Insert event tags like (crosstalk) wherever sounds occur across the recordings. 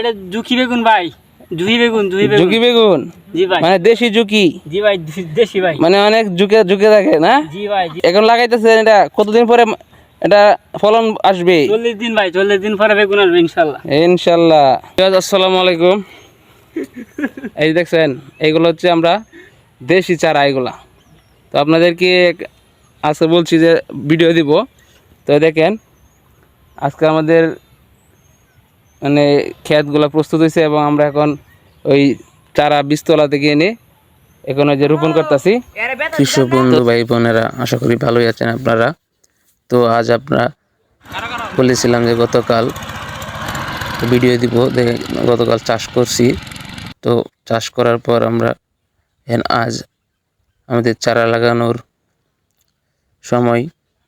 এটা বেগুন ভাই। জুহি বেগুন জুহি বেগুন। জি ভাই। মানে দেশি জি ভাই দেশি ভাই। মানে অনেক থাকে না? জি ভাই এখন লাগাইতেছেন এটা কতদিন পরে এটা ফলন আসবে? চল্লিশ দিন ভাই চল্লিশ দিন পরে বেগুন আসবে ইনশাল্লাহ ইনশাল্লাহ আসসালামু আলাইকুম। এই দেখছেন এইগুলো হচ্ছে আমরা দেশি চারা এগুলা। তো আপনাদেরকে আজকে বলছি যে ভিডিও দিব। তো দেখেন আজকে আমাদের মানে ক্ষেতগুলো প্রস্তুত হয়েছে এবং আমরা এখন ওই চারা বীজতলা থেকে এনে এখন ওই যে রোপণ করতেছি। কৃষক বন্ধু, ভাই বোনেরা, আশা করি ভালোই আছেন আপনারা। তো আজ আপনারা বলেছিলাম যে গতকাল ভিডিও দিব গতকাল চাষ করছি। তো চাষ করার পর আমরা আজ আমাদের চারা লাগানোর সময়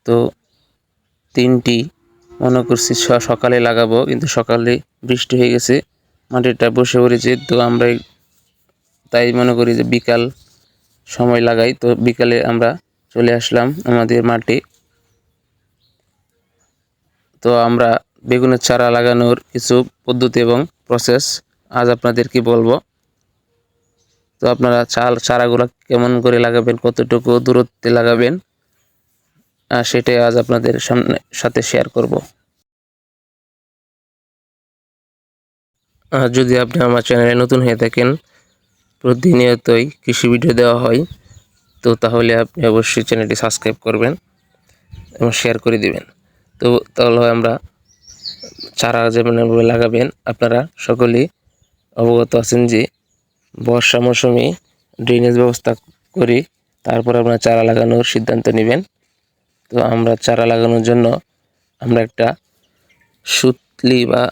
তো তিনটি মনে করছি সকালে লাগাবো, কিন্তু সকালে বৃষ্টি হয়ে গেছে। মাটিটা বসে পড়েছে তো আমরা তাই মনে করি যে বিকাল সময় লাগাই, তো বিকালে আমরা চলে আসলাম আমাদের মাটি তো আমরা বেগুনের চারা লাগানোর কিছু পদ্ধতি এবং প্রসেস আজ আপনাদেরকে বলব? তো আপনারা চাল চারাগুলো কেমন করে লাগাবেন, কতটুকু দূরত্বে লাগাবেন সেটাই আজ আপনাদের সামনে সাথে শেয়ার করব। আর যদি আপনি আমার চ্যানেলে নতুন হয়ে থাকেন, প্রতিনিয়তই কৃষি ভিডিও দেওয়া হয়, তো তাহলে আপনি অবশ্যই চ্যানেলটি সাবস্ক্রাইব করবেন এবং শেয়ার করে দিবেন। তো তাহলে আমরা চারা যেমনভাবে লাগাবেন, আপনারা সকলেই অবগত আছেন যে বর্ষা মৌসুমে ড্রেনেজ ব্যবস্থা করি তারপর আপনারা চারা লাগানোর সিদ্ধান্ত নেবেন। তো আমরা চারা লাগানোর জন্য আমরা একটা সুতলি বা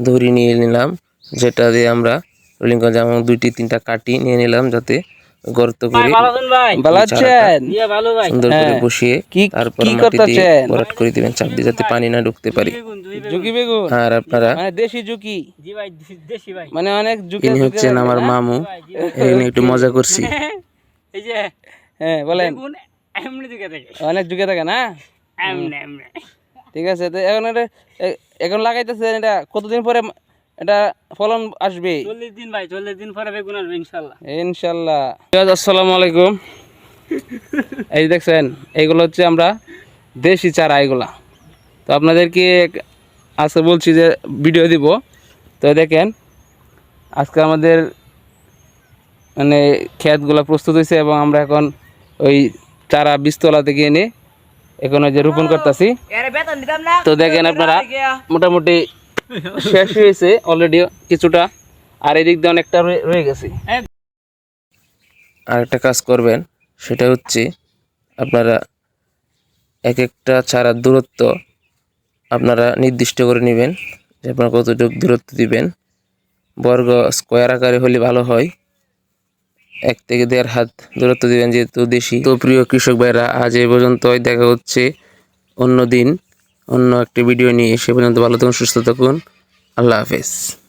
দড়ি নিয়ে নিলাম যেটা দিয়ে আমরা রোলিং করে যেমন দুইটি তিনটা কাটি নিয়ে নিলাম যাতে গর্ত করে সুন্দর করে হ্যাঁ। বসিয়ে তারপর মাটি দিয়ে ভরাট করে দিবেন চাপ দিয়ে যাতে পানি না ঢুকতে পারে। বেগুন আর আপনারা? মানে দেশি ঝুঁকি জি ভাই দে- দেশি ভাই। মানে অনেক ঝুঁকি ইনি হচ্ছেন আমার মামু। এই একটু (laughs) মজা করছি। এই যে হ্যাঁ বলেন। অনেক ঝুঁকে থাকে না? এমনি এমনি। ঠিক আছে তো এখন এখন লাগাইতেছেন এটা কতদিন পরে এটা ফলন আসবে? চল্লিশ দিন ভাই চল্লিশ দিন পরে বেগুন আসবে ইনশাল্লাহ ইনশাল্লাহ আসসালামু আলাইকুম। এই দেখছেন এইগুলো হচ্ছে আমরা দেশি চারা এগুলা। তো আপনাদেরকে আজকে বলছি যে ভিডিও দিব। তো দেখেন আজকে আমাদের মানে ক্ষেতগুলো প্রস্তুত হয়েছে এবং আমরা এখন ওই চারা বীজতলা থেকে এনে এখন ওই যে রোপণ করতেছি। তো দেখেন আপনারা মোটামুটি শেষ হয়েছে অলরেডি কিছুটা আর এদিক দিয়ে অনেকটা রয়ে- গেছে। আরেকটা কাজ করবেন সেটা হচ্ছে আপনারা এক একটা ছাড়ার দূরত্ব আপনারা নির্দিষ্ট করে নেবেন যে আপনারা কতটুকু দূরত্ব দিবেন। বর্গ স্কোয়ার আকারে হলে ভালো হয়। এক থেকে দেড় হাত দূরত্ব দেবেন যেহেতু দেশি। তো প্রিয় কৃষক ভাইরা, আজ এ পর্যন্তই। দেখা হচ্ছে অন্য দিন, অন্য একটি ভিডিও নিয়ে। সে পর্যন্ত ভালো থাকুন, সুস্থ থাকুন। আল্লাহ হাফেজ।